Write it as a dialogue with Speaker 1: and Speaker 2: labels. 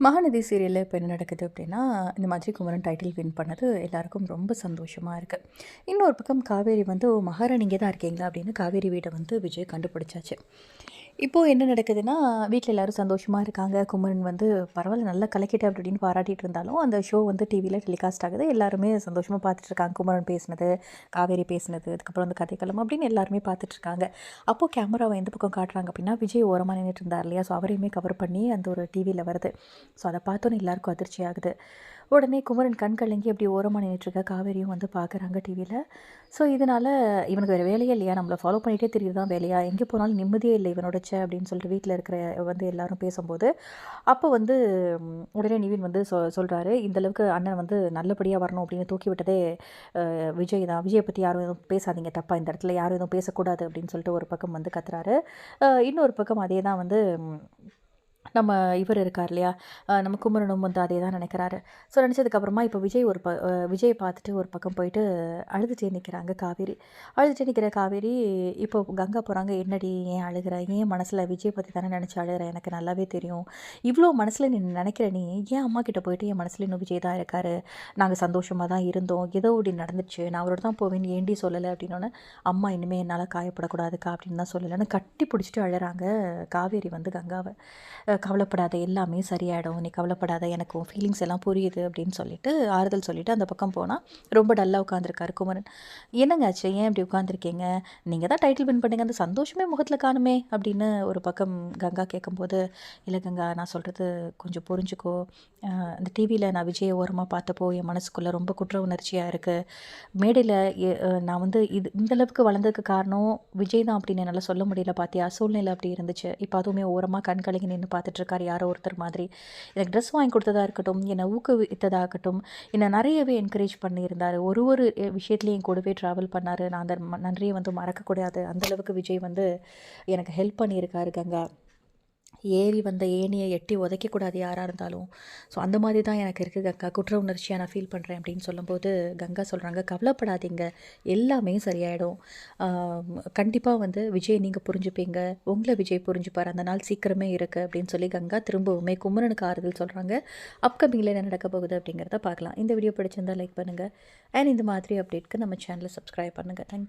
Speaker 1: மகாநதி சீரியலில் இப்போ என்ன நடக்குது அப்படின்னா இந்த மாதிரி குமரன் டைட்டில் வின் பண்ணது எல்லாருக்கும் ரொம்ப சந்தோஷமாக இருக்குது இன்னொரு பக்கம் காவேரி வந்து மகாராணிங்க தான் இருக்கீங்களா? அப்படின்னு காவேரி வீட்டை வந்து விஜய் கண்டுபிடிச்சாச்சு. இப்போது என்ன நடக்குதுன்னா வீட்டில் எல்லோரும் சந்தோஷமாக இருக்காங்க. குமரன் வந்து பரவாயில்ல நல்லா கலக்கிட்ட அப்படின்னு பாராட்டிட்டு இருந்தாலும் அந்த ஷோ வந்து டிவியில் டெலிகாஸ்ட் ஆகுது. எல்லாருமே சந்தோஷமாக பார்த்துட்டு இருக்காங்க. குமரன் பேசினது காவேரி பேசினது அதுக்கப்புறம் வந்து கதைக்களம் அப்படின்னு எல்லாருமே பார்த்துட்ருக்காங்க அப்போது கேமராவை எந்த பக்கம் காட்டுறாங்க அப்படின்னா விஜய் ஓரமாக நின்றுட்டு இருந்தார் இல்லையா? ஸோ அவரையுமே கவர் பண்ணி அந்த ஒரு டிவியில் வருது. ஸோ அதை பார்த்தோன்னே எல்லாருக்கும் அதிர்ச்சி ஆகுது. உடனே குமரன் கண் கலங்கி அப்படி ஓரமாக நின்றுட்டுருக்க காவேரியும் வந்து பார்க்குறாங்க டிவியில் ஸோ இதனால் இவனுக்கு வேறு வேலையே இல்லையா? நம்மளை ஃபாலோ பண்ணிகிட்டே தெரியுது தான் வேலையா? எங்கே போனாலும் நிம்மதியே இல்லை இவனோட ச்சே அப்படின்னு சொல்லிட்டு வீட்டில் இருக்கிற வந்து எல்லாரும் பேசும்போது அப்போ வந்து உடனே நிவின் வந்து சொ சொல்கிறாரு இந்தளவுக்கு அண்ணன் வந்து நல்லபடியாக வரணும் அப்படின்னு தூக்கி விட்டதே விஜய் தான். விஜயை பற்றி யாரும் எதுவும் பேசாதீங்க தப்பாக இந்த இடத்துல யாரும் எதுவும் பேசக்கூடாது அப்படின்னு சொல்லிட்டு ஒரு பக்கம் வந்து கத்துறாரு. இன்னொரு பக்கம் அதே தான் வந்து நம்ம இவர் இருக்கார் இல்லையா? நம்ம குமரனும் வந்து அதே தான் நினைக்கிறாரு. ஸோ நினச்சதுக்கப்புறமா இப்போ விஜய் ஒரு ப விஜய் பார்த்துட்டு ஒரு பக்கம் போயிட்டு அழுதுட்டே நிற்கிறாங்க காவேரி. அழுதுட்டே நிற்கிற காவேரி இப்போ கங்கா போகிறாங்க என்னடி ஏன் அழுகிற? ஏன் மனசில் விஜய் பற்றி தானே நினச்சி அழுகிற? எனக்கு நல்லாவே தெரியும். இவ்வளோ மனசில் நீ நினைக்கிற நீ ஏன் அம்மா கிட்ட போயிட்டு என் மனசில் இன்னும் விஜய் தான் இருக்காரு? நாங்கள் சந்தோஷமாக தான் இருந்தோம். ஏதோ இப்படி நடந்துச்சு நான் அவரோட தான் போவேன். ஏண்டி சொல்லலை? அப்படின்னோடனே அம்மா இனிமேல் என்னால் காயப்படக்கூடாதுக்கா அப்படின்னு தான் சொல்லலைன்னு கட்டி பிடிச்சிட்டு அழறாங்க காவேரி வந்து கங்காவை. கவலைப்படாத எல்லாமே சரியாயிடும். நீ கவலைப்படாத எனக்கு உன் ஃபீலிங்ஸ் எல்லாம் புரியுது அப்படின்னு சொல்லிட்டு ஆறுதல் சொல்லிட்டு அந்த பக்கம் போனால் ரொம்ப டல்லாக உட்காந்துருக்காரு குமரன். என்னங்க ஆச்சு? ஏன் இப்படி உட்காந்துருக்கீங்க நீங்கள் தான் டைட்டில் வின் பண்ணுங்க. அந்த சந்தோஷமே முகத்தில் காணுமே அப்படின்னு ஒரு பக்கம் கங்கா கேட்கும்போது இல்லை கங்கா நான் சொல்கிறது கொஞ்சம் புரிஞ்சுக்கோ. இந்த டிவியில் நான் விஜய ஓரமாக பார்த்தப்போ என் மனசுக்குள்ளே ரொம்ப குற்ற உணர்ச்சியாக இருக்குது மேடையில் நான் வந்து இது இந்த அளவுக்கு வளர்ந்ததுக்கு காரணம் விஜய் தான் அப்படின்னு என்னால் சொல்ல முடியல பார்த்தியா சூழ்நிலை அப்படி இருந்துச்சு. இப்போ அதுவுமே ஓரமாக கண் கலங்கி நின்று பார்த்துட்ருக்காரு யாரோ ஒருத்தர் மாதிரி. எனக்கு ட்ரெஸ் வாங்கி கொடுத்ததா இருக்கட்டும் என்னை ஊக்குவித்ததாகட்டும் என்னை நிறையவே என்கரேஜ் பண்ணியிருந்தார். ஒரு ஒரு விஷயத்துலையும் கூடவே ட்ராவல் பண்ணார். நான் அந்த ம- நன்றியை வந்து மறக்கக்கூடாது அந்தளவுக்கு விஜய் வந்து எனக்கு ஹெல்ப் பண்ணியிருக்காரு கங்கா. ஏறி வந்த ஏணியை எட்டி உதைக்கக்கூடாது யாராக இருந்தாலும். ஸோ அந்த மாதிரி தான் எனக்கு இருக்குது கங்கா. குற்ற உணர்ச்சியாக நான் ஃபீல் பண்ணுறேன் அப்படின்னு சொல்லும்போது கங்கா சொல்கிறாங்க கவலைப்படாதீங்க. எல்லாமே சரியாயிடும். கண்டிப்பாக வந்து விஜய் நீங்கள் புரிஞ்சுப்பீங்க. உங்களை விஜய் புரிஞ்சுப்பார். அந்த நாள் சீக்கிரமே இருக்குது அப்படின்னு சொல்லி கங்கா திரும்பவுமே குமரனுக்கு ஆறுதல் சொல்கிறாங்க அப்கமிங்கில் என்ன நடக்க போகுது அப்படிங்கிறத பார்க்கலாம். இந்த வீடியோ பிடிச்சிருந்தா லைக் பண்ணுங்கள் அண்ட் இந்த மாதிரி அப்டேட்க்கு நம்ம சேனலை சப்ஸ்கிரைப் பண்ணுங்கள் தேங்க்